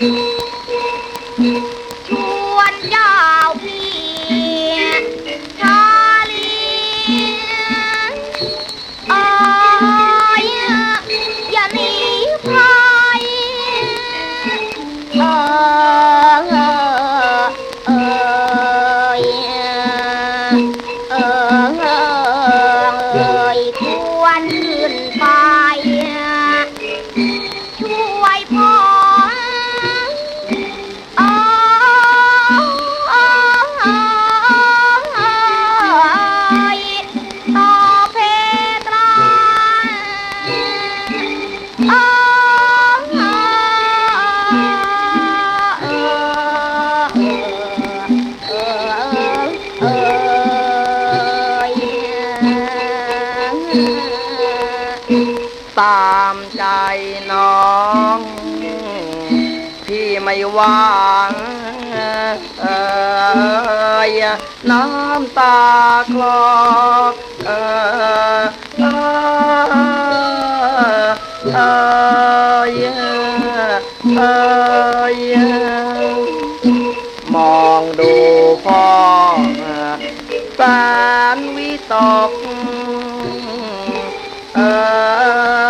Thank you. ามใจน้อง พี่ไม่วางเอยน้ำตาคลอกเออเออเออยมองดูพ่อแฟนวิตกเออ